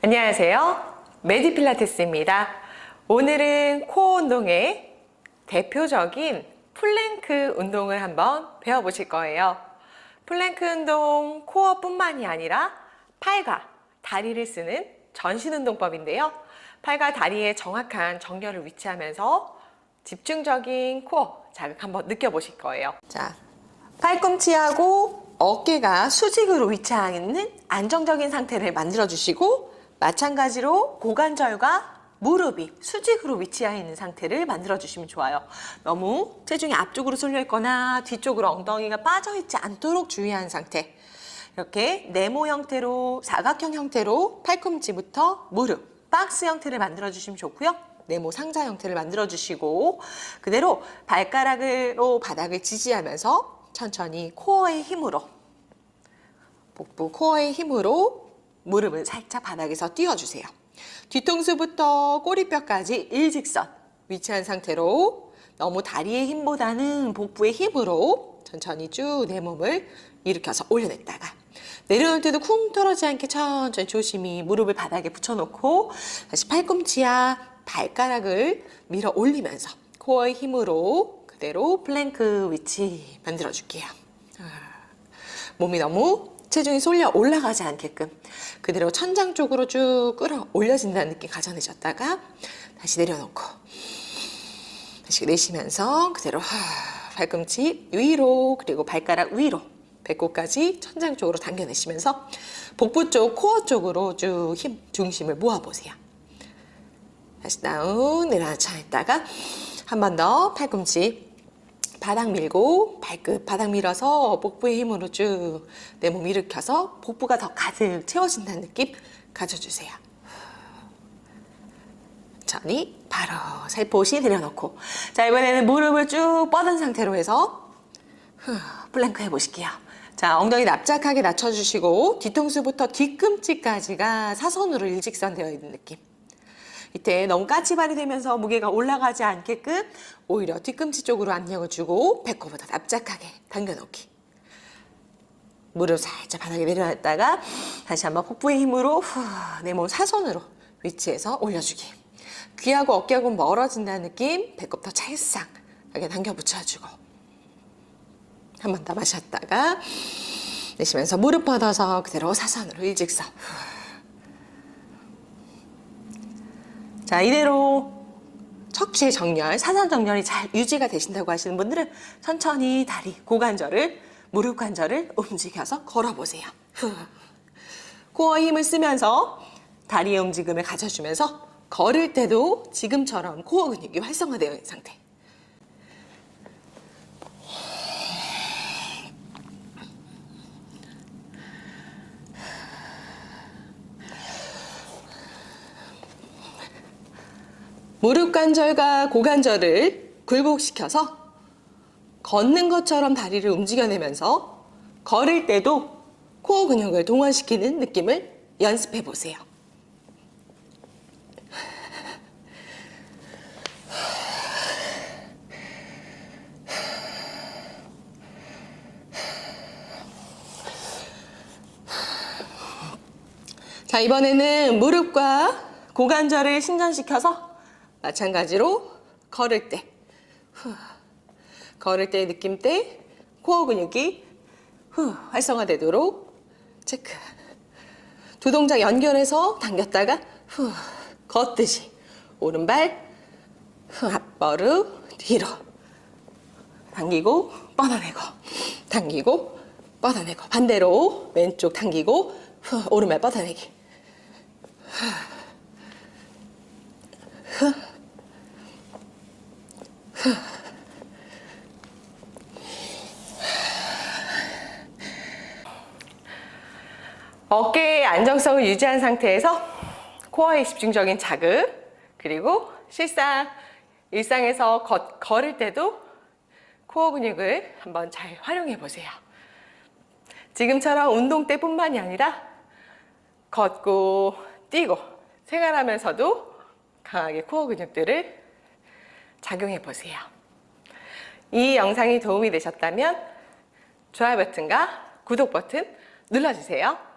안녕하세요. 메디 필라테스입니다. 오늘은 코어 운동의 대표적인 플랭크 운동을 한번 배워보실 거예요. 플랭크 운동 코어뿐만이 아니라 팔과 다리를 쓰는 전신 운동법인데요. 팔과 다리의 정확한 정렬을 위치하면서 집중적인 코어 자극 한번 느껴보실 거예요. 자, 팔꿈치하고 어깨가 수직으로 위치하는 안정적인 상태를 만들어 주시고 마찬가지로 고관절과 무릎이 수직으로 위치해 있는 상태를 만들어 주시면 좋아요. 너무 체중이 앞쪽으로 쏠려 있거나 뒤쪽으로 엉덩이가 빠져 있지 않도록 주의한 상태. 이렇게 네모 형태로 사각형 형태로 팔꿈치부터 무릎, 박스 형태를 만들어 주시면 좋고요. 네모 상자 형태를 만들어 주시고 그대로 발가락으로 바닥을 지지하면서 천천히 코어의 힘으로 복부 코어의 힘으로 무릎을 살짝 바닥에서 띄워주세요. 뒤통수부터 꼬리뼈까지 일직선 위치한 상태로 너무 다리의 힘보다는 복부의 힘으로 천천히 쭉 내 몸을 일으켜서 올려냈다가 내려올 때도 쿵 떨어지지 않게 천천히 조심히 무릎을 바닥에 붙여놓고 다시 팔꿈치야 발가락을 밀어 올리면서 코어의 힘으로 그대로 플랭크 위치 만들어 줄게요. 몸이 너무 체중이 쏠려 올라가지 않게끔 그대로 천장 쪽으로 쭉 끌어 올려진다는 느낌 가져내셨다가 다시 내려놓고 다시 내쉬면서 그대로 하, 발꿈치 위로 그리고 발가락 위로 배꼽까지 천장 쪽으로 당겨내시면서 복부 쪽 코어 쪽으로 쭉 힘 중심을 모아보세요. 다시 다운 내려앉혀 있다가 한 번 더 팔꿈치 바닥 밀고 발끝 바닥 밀어서 복부의 힘으로 쭉 내 몸 일으켜서 복부가 더 가득 채워진다는 느낌 가져주세요. 천천히 바로 살포시 내려놓고 자 이번에는 무릎을 쭉 뻗은 상태로 해서 후, 플랭크 해보실게요. 자 엉덩이 납작하게 낮춰주시고 뒤통수부터 뒤꿈치까지가 사선으로 일직선 되어 있는 느낌. 이때 너무 까치발이 되면서 무게가 올라가지 않게끔 오히려 뒤꿈치 쪽으로 압력을 주고 배꼽보다 납작하게 당겨놓기. 무릎 살짝 바닥에 내려놨다가 다시 한번 복부의 힘으로 내 몸 사선으로 위치해서 올려주기. 귀하고 어깨하고 멀어진다는 느낌, 배꼽 더 찰싹하게 당겨 붙여주고. 한 번 더 마셨다가 내쉬면서 무릎 뻗어서 그대로 사선으로 일직선. 자, 이대로 척추의 정렬, 사선 정렬이 잘 유지가 되신다고 하시는 분들은 천천히 다리, 고관절을, 무릎 관절을 움직여서 걸어보세요. 후. 코어 힘을 쓰면서 다리의 움직임을 가져주면서 걸을 때도 지금처럼 코어 근육이 활성화되어 있는 상태. 무릎 관절과 고관절을 굴복시켜서 걷는 것처럼 다리를 움직여내면서 걸을 때도 코어 근육을 동원시키는 느낌을 연습해 보세요. 자, 이번에는 무릎과 고관절을 신전시켜서 마찬가지로 걸을 때, 후, 걸을 때의 느낌 때 코어 근육이 후, 활성화되도록 체크. 두 동작 연결해서 당겼다가 후, 걷듯이 오른발 후, 앞버릇 뒤로 당기고 뻗어내고 당기고 뻗어내고 반대로 왼쪽 당기고 후, 오른발 뻗어내기. 어깨의 안정성을 유지한 상태에서 코어의 집중적인 자극 그리고 실상 일상에서 걷, 걸을 때도 코어 근육을 한번 잘 활용해 보세요. 지금처럼 운동 때뿐만이 아니라 걷고 뛰고 생활하면서도 강하게 코어 근육들을 작용해 보세요. 이 영상이 도움이 되셨다면 좋아요 버튼과 구독 버튼 눌러주세요.